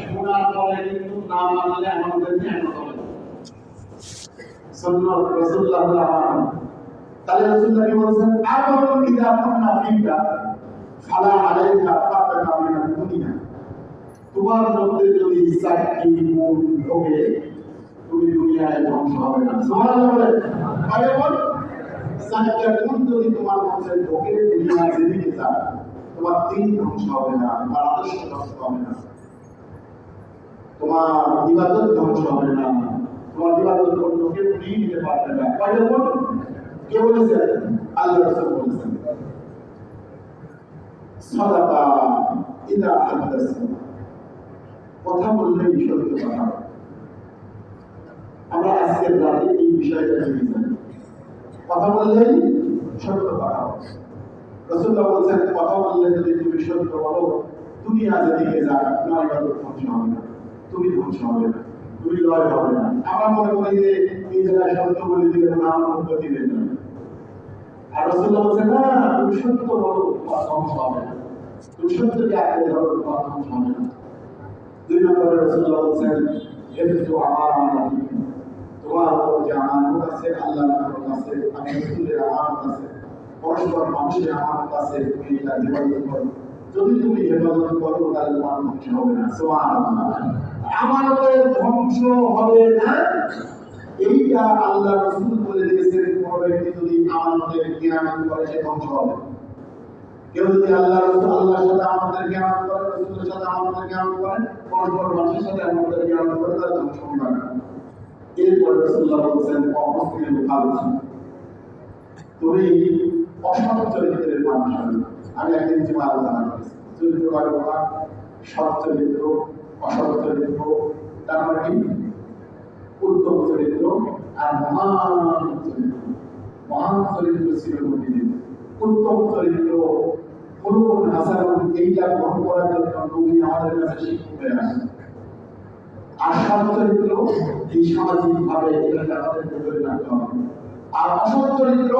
শোনার পরে কিন্তু না মানলে আমাদের ধ্যান হবে সুন্নাত, রাসূলুল্লাহ তাহলে রাসূলুল্লাহ বলেছেন? আবারু ইদা কুননা ফিকা ফালা আলাইকা ফাতাকা মিনাল দুনিয়া তোমার মধ্যে যদি চারটি মূল ঢোকে, তুমি দুনিয়ায় ধ্বংস হবে না। সুবহানাল্লাহ বলে আরে বল। চারটা গুণ যদি তোমার মধ্যে ঢোকে দুনিয়া যেদিকে যায় তোমার দিন ধ্বংস হবে না, তোমার আদর্শ ধ্বংস হবে না। তোমার ইবাদত ধ্বংস হবে না। তোমার ইবাদত করতে কেউ নিয়ে নিতে পারবে না। কয়টা গুণ কে বলেছেন আল্লাহ রাসূল বলেছেন, সাদাকা ইদা হাদাসা কথা বললেই সত্য কথা। আমরা আজকের রাতে এই বিষয়টা জেনে জানি কথা বললেই সত্য কথা। রসুল্লাহ বলছেন, কথা বললে যদি তুমি সত্য বলো, দুনিয়া যেদিকে যায় তোমার ইবাদত ধ্বংস হবে না। তুমি ধ্বংস হবে না তুমি লয় হবে না। আমরা মনে করি যে জায়গায় সত্য বলে দিলে আমার উন্নতি দেবে না। আর বলছেন, না, তুমি সত্য বলো, তোমার ধ্বংস হবে না। তুমি সত্যকে আঁকড়ে ধরো, তোমার ধ্বংস হবে না। দুই নম্বরে বলছেন আমার আমানত তোমার উপর যে আছে আল্লাহ আমানত আছে, আমি রসুলের আছে, পরস্পর মানুষের আমানত আছে, তুমি এটা করো। যদি তুমি হেফাজত করো, তাহলে তোমার ধ্বংস হবে না। সুবহানাল্লাহ। আমানতের ধ্বংস হবে না এইটা আল্লাহ রসুল বলে দিয়েছেন কোন যদি আমানতের জ্ঞান করে, সে ধ্বংস হবে। কেউ যদি আল্লাহ রসুল আল্লাহর সাথে আমাদের জ্ঞান করে, রসুলের সাথে আমাদের জ্ঞান করে, পরস্পর মানুষের সাথে আমাদের জ্ঞান করে তার ধ্বংস হবে না। এরপর রসুল্লাহ বলছেন, অমুসলিম খালসা তুমি অসৎ চরিত্রের মানুষ আমি একদিন যে আলোচনা করেছি। চরিত্র সৎ চরিত্র অসৎ চরিত্র তারপর কি উত্তম চরিত্র আর মহান চরিত্র। মহান চরিত্র ছিল নবীদের উত্তম চরিত্র ফুলকুল হাসান এইটা গ্রহণ করার জন্য নবী আমাদের কাছে শিক্ষক হয়ে আসে আর সৎ চরিত্র এই সামাজিক ভাবে এটাকে আমাদের ভেতরে রাখতে হবে। আর অসৎ চরিত্র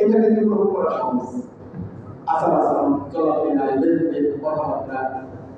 এটাকে গ্রহণ করা সহজ। আচার আচরণ চলাফেরা লেনদেন কথাবার্তা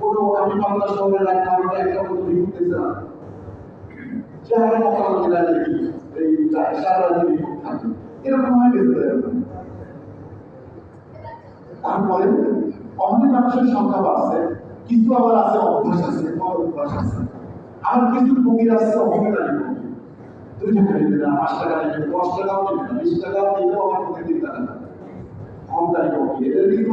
কোনো আমি শহরে রাখলাম আমরা একটা মতো ভিক্ষুক দেখছিলাম চেহারা মতো জেলা দেখি। এই সারা ভিক্ষুক থাকে এরকম হয়ে গেছে তারপরে অনেক মানুষের সংখ্যা বাড়ছে। কিছু আবার আছে, অভ্যাস আছে অভ্যাস আছে। আর কিছু ফকির আছে অহংকারী দুই টাকা নিবে না, পাঁচ টাকা নিবে দশ টাকাও না, বিশ টাকা না। অহংকারী ফকির এদের কিন্তু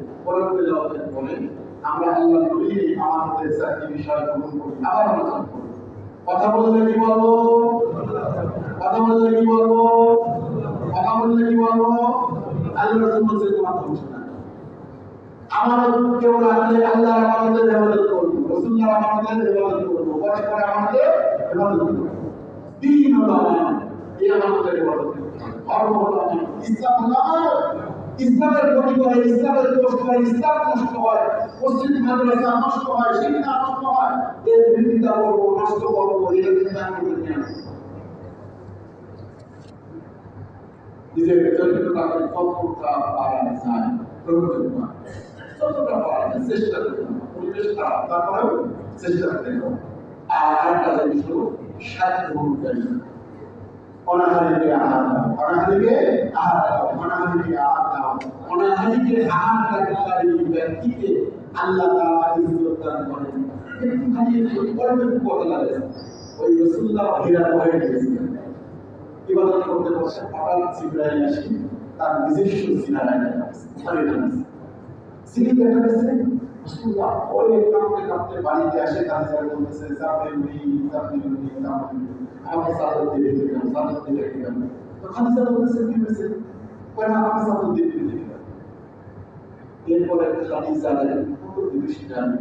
কোরআন তেলাওয়াতের পরে আমরা আল্লাহ নবী আমাদের চারটি বিষয় গ্রহণ করি। আবার আলোচনা করি কথা বললে কি বলব? কথা বললে কি বলব? কথা বললে কি বলব? আল্লাহ রাসূল বলছে, তোমার ধ্বংস না। আমানত কেউ রাখলে আল্লাহ আমানতের হেফাজত করব রসুল্লাহ আমানতের হেফাজত করব পরস্পর আমানতের হেফাজত করব। দিন হলো আমানত এই আমানতের হেফাজত। ধর্ম হলো আমানত ইসলাম হলো আমানত ইসলামের ক্ষতি করে ইসলামের দোষ করে ইসলাম নষ্ট হয়, মসজিদ, মাদ্রাসা নষ্ট হয় শিক্ষা নষ্ট হয়, এর বিরোধিতা করব নষ্ট করব এটা কিন্তু আমি করতে না। নিজের চরিত্রটাকে কতটা পারা যায় প্রয়োজন নয় যতটা পারা যায় চেষ্টা করতে হবে পরিবেশ খারাপ, তারপরেও চেষ্টা করতে হবে আর আরেকটা জিনিস হলো, সাধ্য অনুযায়ী। অনাহারিকে আহার দাও অনাহারিকে আহার দাও অনাহারিকে আহার দাও। অনাহারিকে আহার দাও ব্যক্তিকে আল্লাহ তাআলা ইজ্জত দান করেন। একটু খালি অল্প একটু কথা ওই রসুল্লাহ হীরা হয়ে গিয়েছিলেন ইবাদত করতে বসে? হঠাৎ জিব্রাইল আসি, তার নিজস্ব সিনারায় দেখা সিনি দেখা গেছে? রসুল্লাহ ওই কাঁপতে কাঁপতে বাড়িতে আসে তার যারা বলতেছে যাবে উনি যাবে উনি আমাকে সাদত দিয়ে দিতে গেলাম দিয়ে দিতে গেলাম তো খালিসা বলতেছে কি হয়েছে না আমাকে সাদত দিয়ে দিতে গেলাম এরপরে খালিসা কত বেশি জানি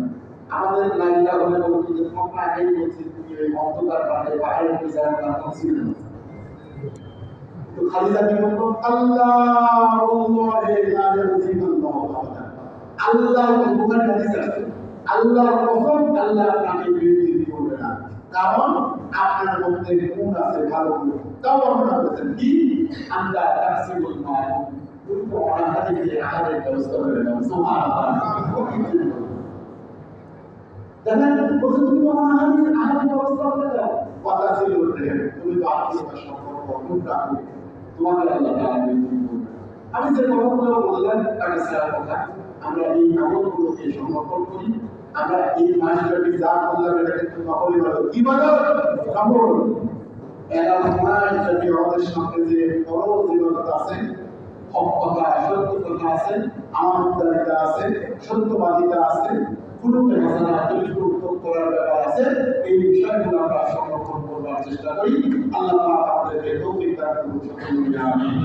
আমাদের নারীরা হলে বলতো যে তোমাকে আগেই বলছি তুমি ওই অন্ধকার পাহাড়ে পাহাড়ের উপরে যারা না ছিল তো খালিদা কি বলতো আল্লাহ আল্লাহে লা ইয়াজিদুল্লাহ আবাদা আল্লাহ বুখারী হাদিস আছে আল্লাহর কসম আল্লাহ আপনাকে বিরতি করবে না। কারণ আপনার মধ্যে গুণ আছে, ভালো গুণ। তাও আপনারা বলছেন, কি? আমরা তাকসিমুল মারুফ কিন্তু অনাহারে যে আহারের ব্যবস্থা করে দাও সুবহানাল্লাহ। দেখেন বলছে তুমি তো অনাহারে আহারের ব্যবস্থা করে দাও কথা ছিল তুমি তো আত্মীয়তার সম্পর্ক খুব রাখো তোমাকে আল্লাহ তাআলা বিরতি করবে আমি যে কথাগুলো বললাম, তাকে সেরা কথা আমরা এই আমলগুলোকে সংরক্ষণ করি। আমরা এই মাসব্যাপী যা করলাম এটা কিন্তু নকল ইবাদত ইবাদত আমল এগারো মাস ব্যাপী আমাদের সামনে যে ফরজ ইবাদত আছে হক কথা সত্য কথা আছে, আমানতদারিতা আছে, সত্যবাদিতা আছে কুলুকে হাসানা তৈরি উত্তর করার ব্যাপার আছে, এই বিষয়গুলো আমরা সংরক্ষণ করবার চেষ্টা করি। আল্লাহ পাক তৌফিক দান করুন। আমিন।